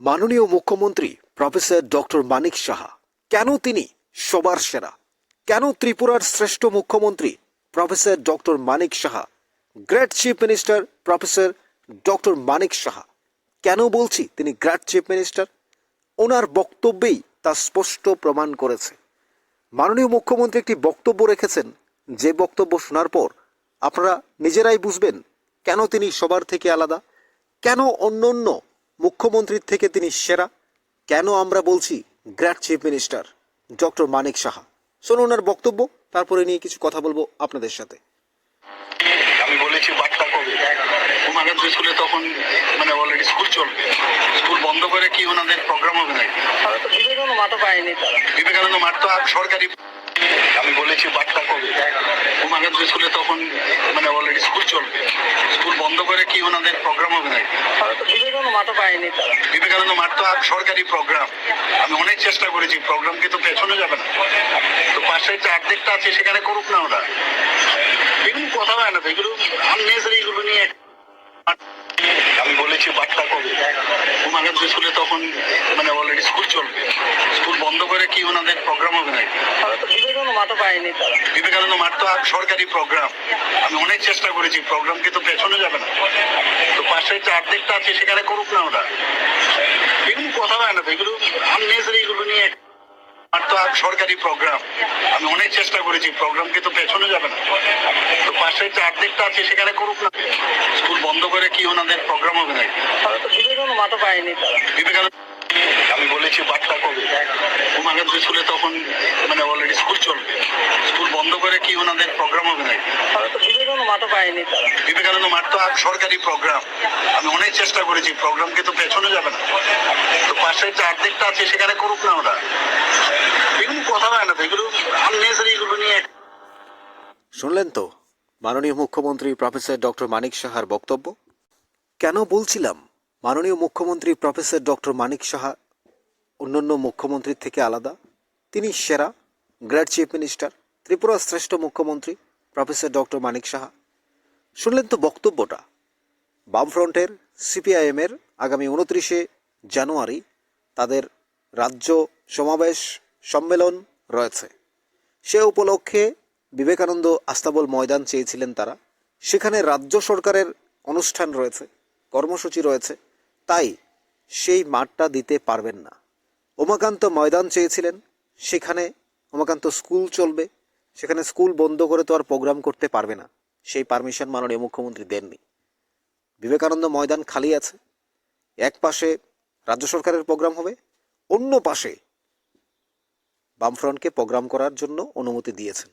মাননীয় মুখ্যমন্ত্রী professor doctor Manik Saha, কেন তিনি সবার সেরা? কেন ত্রিপুরার শ্রেষ্ঠ মুখ্যমন্ত্রী professor doctor Manik Saha, great chief minister professor doctor Manik Saha? কেন বলছি তিনি গ্রেট চিফ মিনিস্টার? ওনার বক্তব্যেই তা স্পষ্ট প্রমাণ করেছে। মাননীয় মুখ্যমন্ত্রী একটি বক্তব্য রেখেছেন। যে বক্তব্য শোনার পর আপনারা নিজেরাই বুঝবেন কেন তিনি সবার থেকে আলাদা? কেন অন্য অন্য মুখ্যমন্ত্রীর থেকে তিনি সেরা। কেন আমরা বলছি great chief minister doctor Manik Saha? শোনো ওনার বক্তব্য তারপরে নিয়ে কিছু কথা বলব আপনাদের সাথে। আমি বলেছি বার্তা কবে? উমাকান্ত স্কুলে তখন মানে অলরেডি স্কুল চলবে। স্কুল বন্ধ করে কি ওনাদের প্রোগ্রাম হবে নাকি? বিবেকানন্দ মাঠও পায়নি। তারা বিবেকানন্দ মাঠ তো আর সরকারি আমি বলেছি বার্তা কবে? উমাকান্ত স্কুলে তখন মানে অলরেডি স্কুল চলবে। স্কুল বন্ধ করে কি ওনাদের প্রোগ্রাম হবে নাকি? বিবেকানন্দ মাঠও পায়নি বিবেকানন্দ মাঠ তো সরকারি প্রোগ্রাম আমি অনেক চেষ্টা করেছি প্রোগ্রামকে তো পেছনে যাবে না। তো পাশে যে অর্ধেকটা আছে সেখানে করুক না ওরা। এগুলো কথা হয় না তো এগুলো আননেসারি এগুলো নিয়ে আমি বলেছি বার্তা কবে উমাকান্ত স্কুলে তখন মানে অলরেডি স্কুল চলবে। স্কুল বন্ধ করে কি ওনাদের প্রোগ্রাম হবে নাকি? বিবেকানন্দ মাঠও পায়নি তারা বিবেকানন্দ মাঠ তো সরকারি প্রোগ্রাম আমি অনেক চেষ্টা করেছি প্রোগ্রামকে তো পেছনে যাবে না। তো পাশে যে অর্ধেকটা আছে সেখানে করুক না ওরা। এগুলো কথা হয় না তো এগুলো আননেসারি এগুলো নিয়ে মাঠ তো সরকারি প্রোগ্রাম আমি অনেক চেষ্টা করেছি প্রোগ্রাম কিন্তু পেছনে যাবে না। তো পাশে যে অর্ধেকটা আছে সেখানে করুক না। স্কুল বন্ধ করে কি ওনাদের প্রোগ্রাম হবে না তো বিবেকানন্দ মাঠও পায়নি। বিবেকানন্দ আমি বলেছি বার্তা কবে? উমাকান্ত স্কুলে তখন মানে অলরেডি স্কুল চলবে। স্কুল বন্ধ করে কি ওনাদের প্রোগ্রাম হবে নাকি? বিবেকানন্দ মাঠও পায়নি। বিবেকানন্দ মাঠ তো আর সরকারি প্রোগ্রাম আমি অনেক চেষ্টা করেছি প্রোগ্রামকে তো পেছনে যাবে না। তো পাশে যে অর্ধেকটা আছে সেখানে করুক না ওরা। এগুলো কথা হয় না এগুলো আননেসারি এগুলো নিয়ে শুনলেন তো? মাননীয় মুখ্যমন্ত্রী প্রফেসর ডক্টর মানিক সাহার বক্তব্য? কেন বলছিলাম? মাননীয় মুখ্যমন্ত্রী প্রফেসর ডক্টর মানিক সাহা, অন্যান্য মুখ্যমন্ত্রীর থেকে আলাদা। তিনি সেরা, গ্রেট চিফ মিনিস্টার, ত্রিপুরার শ্রেষ্ঠ মুখ্যমন্ত্রী প্রফেসর ডক্টর মানিক সাহা। শুনলেন তো বক্তব্যটা? বামফ্রন্টের সিপিআইএমের আগামী উনত্রিশে জানুয়ারি তাদের রাজ্য সমাবেশ সম্মেলন রয়েছে। সে উপলক্ষে বিবেকানন্দ আস্তাবল ময়দান চেয়েছিলেন তারা। সেখানে রাজ্য সরকারের অনুষ্ঠান রয়েছে, কর্মসূচি রয়েছে। তাই সেই মাঠটা দিতে পারবেন না। উমাকান্ত ময়দান চেয়েছিলেন, সেখানে উমাকান্ত স্কুল চলবে, সেখানে স্কুল বন্ধ করে তো আর প্রোগ্রাম করতে পারবে না। সেই পারমিশন মাননীয় মুখ্যমন্ত্রী দেননি। বিবেকানন্দ ময়দান খালি আছে, এক পাশে রাজ্য সরকারের প্রোগ্রাম হবে, অন্য পাশে বামফ্রন্টকে প্রোগ্রাম করার জন্য অনুমতি দিয়েছেন।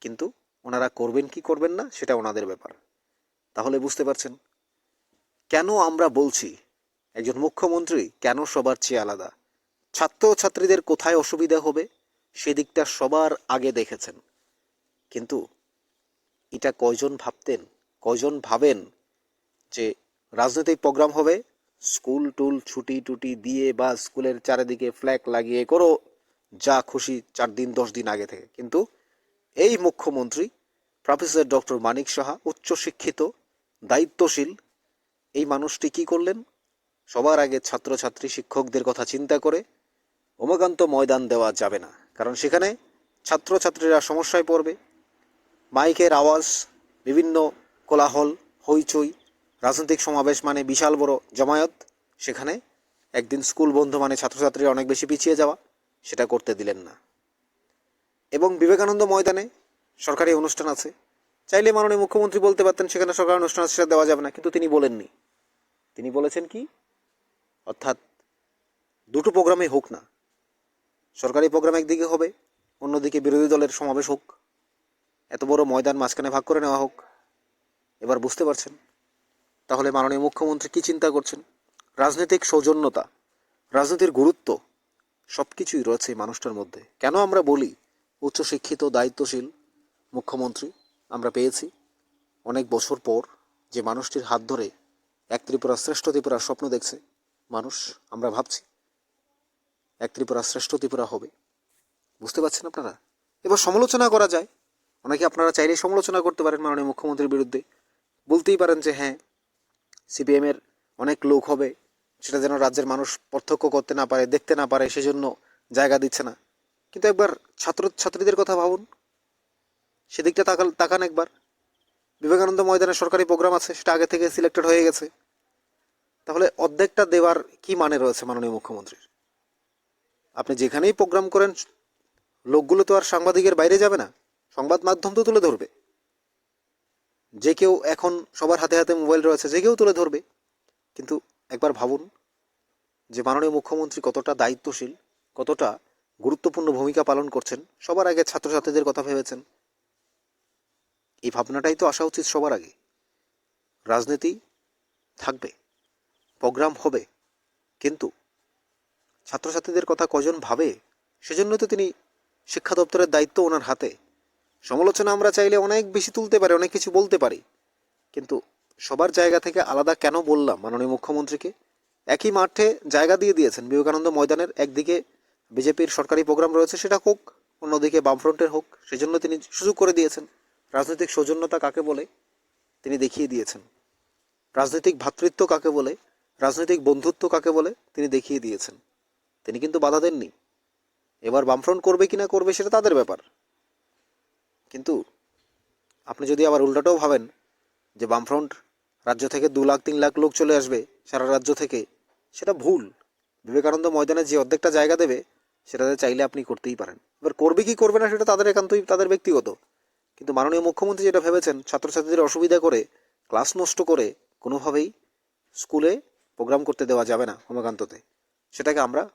কিন্তু ওনারা করবেন কি করবেন না, সেটা ওনাদের ব্যাপার। তাহলে বুঝতে পারছেন কেন আমরা বলছি? একজন মুখ্যমন্ত্রী কেন সবার চেয়ে আলাদা? ছাত্র ছাত্রীদের কোথায় অসুবিধা হবে? সেদিকটা সবার আগে দেখেছেন। কিন্তু এটা কয়জন ভাবতেন, কয়জন ভাবেন যে রাজনৈতিক প্রোগ্রাম হবে? স্কুল টুল ছুটি টুটি দিয়ে বা স্কুলের চারিদিকে ফ্ল্যাগ লাগিয়ে করো, যা খুশি চার দিন, দশ দিন আগে থেকে। কিন্তু এই মুখ্যমন্ত্রী প্রফেসর ডক্টর মানিক সাহা, উচ্চশিক্ষিত, দায়িত্বশীল এই মানুষটি কি করলেন? সবার আগে ছাত্রছাত্রী, শিক্ষকদের কথা চিন্তা করে উমাকান্ত ময়দান দেওয়া যাবে না, কারণ সেখানে ছাত্রছাত্রীরা সমস্যায় পড়বে। মাইকের আওয়াজ, বিভিন্ন কোলাহল, হইচই, রাজনৈতিক সমাবেশ মানে বিশাল বড় জমায়েত, সেখানে একদিন স্কুল বন্ধ মানে ছাত্রছাত্রীরা অনেক বেশি পিছিয়ে যাওয়া, সেটা করতে দিলেন না। এবং বিবেকানন্দ ময়দানে সরকারি অনুষ্ঠান আছে। চাইলে মাননীয় মুখ্যমন্ত্রী বলতে পারতেন, সেখানে সরকারি অনুষ্ঠান আছে, সেটা দেওয়া যাবে না, কিন্তু তিনি বলেননি। তিনি বলেছেন কি? অর্থাৎ দুটো প্রোগ্রামে হোক না। সরকারি প্রোগ্রাম একদিকে হবে, অন্যদিকে বিরোধী দলের সমাবেশ হোক। এত বড় ময়দান মাঝখানে ভাগ করে নেওয়া হোক। এবার বুঝতে পারছেন? তাহলে মাননীয় মুখ্যমন্ত্রী কি চিন্তা করছেন? রাজনৈতিক সৌজন্যতা, রাজনীতির গুরুত্ব সব কিছুই রয়েছে মানুষটার মধ্যে। কেন আমরা বলি উচ্চশিক্ষিত, দায়িত্বশীল মুখ্যমন্ত্রী? আমরা পেয়েছি অনেক বছর পর যে মানুষটির হাত ধরে এক ত্রিপুরা শ্রেষ্ঠ ত্রিপুরার স্বপ্ন দেখছে মানুষ, আমরা ভাবছি এক ত্রিপুরা শ্রেষ্ঠ ত্রিপুরা হবে। বুঝতে পারছেন আপনারা? এবার সমালোচনা করা যায়। অনেকে আপনারা চাইলেই সমালোচনা করতে পারেন মাননীয় মুখ্যমন্ত্রীর বিরুদ্ধে। বলতেই পারেন যে হ্যাঁ সিপিএমের অনেক লোক হবে, সেটা যেন রাজ্যের মানুষ প্রত্যক্ষ করতে না পারে, দেখতে না পারে, সেজন্য জায়গা দিচ্ছে না। কিন্তু একবার ছাত্র ছাত্রীদের কথা ভাবুন। সেদিকটা তাকাল তাকান একবার। বিবেকানন্দ ময়দানে সরকারি প্রোগ্রাম আছে, সেটা আগে থেকে সিলেক্টেড হয়ে গেছে। তাহলে অর্ধেকটা দেওয়ার কি মানে রয়েছে মাননীয় মুখ্যমন্ত্রীর? আপনি যেখানেই প্রোগ্রাম করেন, লোকগুলো তো আর সাংবাদিকের বাইরে যাবে না, সংবাদ মাধ্যম তো তুলে ধরবে। যে কেউ এখন সবার হাতে হাতে মোবাইল রয়েছে, যে কেউ তুলে ধরবে। কিন্তু একবার ভাবুন যে মাননীয় মুখ্যমন্ত্রী কতটা দায়িত্বশীল, কতটা গুরুত্বপূর্ণ ভূমিকা পালন করছেন, সবার আগে ছাত্রছাত্রীদের কথা ভেবেছেন এই ভাবনাটাই তো আসা উচিত সবার আগে। রাজনীতি থাকবে, প্রোগ্রাম হবে, কিন্তু ছাত্রছাত্রীদের কথা কজন ভাবে সেজন্য তো তিনি শিক্ষা দপ্তরের দায়িত্ব ওনার হাতে। সমালোচনা আমরা চাইলে অনেক বেশি তুলতে পারি, অনেক কিছু বলতে পারি, কিন্তু সবার জায়গা থেকে আলাদা কেন বললাম মাননীয় মুখ্যমন্ত্রীকে? একই মাঠে জায়গা দিয়ে দিয়েছেন বিবেকানন্দ ময়দানের একদিকে বিজেপির সরকারি প্রোগ্রাম রয়েছে সেটা হোক, অন্যদিকে বামফ্রন্টের হোক, সেজন্য তিনি সুযোগ করে দিয়েছেন। রাজনৈতিক সৌজন্যতা কাকে বলে তিনি দেখিয়ে দিয়েছেন। রাজনৈতিক ভ্রাতৃত্ব কাকে বলে, রাজনৈতিক বন্ধুত্ব কাকে বলে তিনি দেখিয়ে দিয়েছেন। তিনি কিন্তু বাধা দেননি। এবার বামফ্রন্ট করবে কি না করবে সেটা তাদের ব্যাপার। কিন্তু আপনি যদি আবার উল্টাটাও ভাবেন যে বামফ্রন্ট রাজ্য থেকে দু লাখ, তিন লাখ লোক চলে আসবে সারা রাজ্য থেকে, সেটা ভুল। বিবেকানন্দ ময়দানে যে অর্ধেকটা জায়গা দেবে, সেটাতে চাইলে আপনি করতেই পারেন। এবার করবে কি করবে না সেটা তাদের একান্তই, তাদের ব্যক্তিগত। কিন্তু মাননীয় মুখ্যমন্ত্রী যেটা ভেবেছেন, ছাত্রছাত্রীদের অসুবিধা করে, ক্লাস নষ্ট করে কোনোভাবেই স্কুলে প্রোগ্রাম করতে দেওয়া যাবে না হোমাকান্ততে সেটাকে আমরা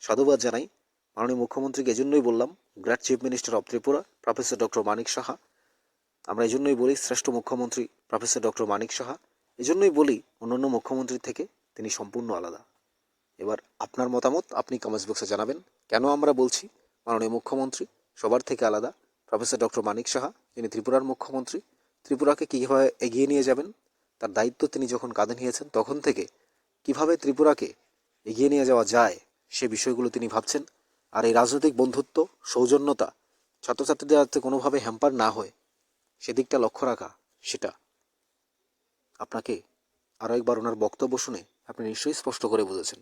সাধুবাদ জানাই। মাননীয় মুখ্যমন্ত্রীকে এজন্যই বললাম great chief minister of Tripura, professor doctor Manik Saha. আমরা এই জন্যই বলি, শ্রেষ্ঠ মুখ্যমন্ত্রী প্রফেসর ডক্টর মানিক সাহা। এজন্যই বলি, অন্যান্য মুখ্যমন্ত্রীর থেকে তিনি সম্পূর্ণ আলাদা। এবার আপনার মতামত, আপনি কমেন্টস বক্সে জানাবেন। কেন আমরা বলছি, মাননীয় মুখ্যমন্ত্রী সবার থেকে আলাদা, প্রফেসর ডক্টর মানিক সাহা? যিনি ত্রিপুরার মুখ্যমন্ত্রী। ত্রিপুরাকে কীভাবে এগিয়ে নিয়ে যাবেন, তার দায়িত্ব তিনি যখন কাঁধে নিয়েছেন, তখন থেকে কীভাবে ত্রিপুরাকে এগিয়ে নিয়ে যাওয়া যায়, সে বিষয়গুলো তিনি ভাবছেন। আর এই রাজনৈতিক বন্ধুত্ব, সৌজন্যতা, ছাত্রছাত্রীদের যাতে কোনোভাবে হ্যাম্পার না হয় সেদিকটা লক্ষ্য রাখা সেটা। আপনাকে আরও একবার ওনার বক্তব্য শুনে আপনি নিশ্চয়ই স্পষ্ট করে বুঝেছেন।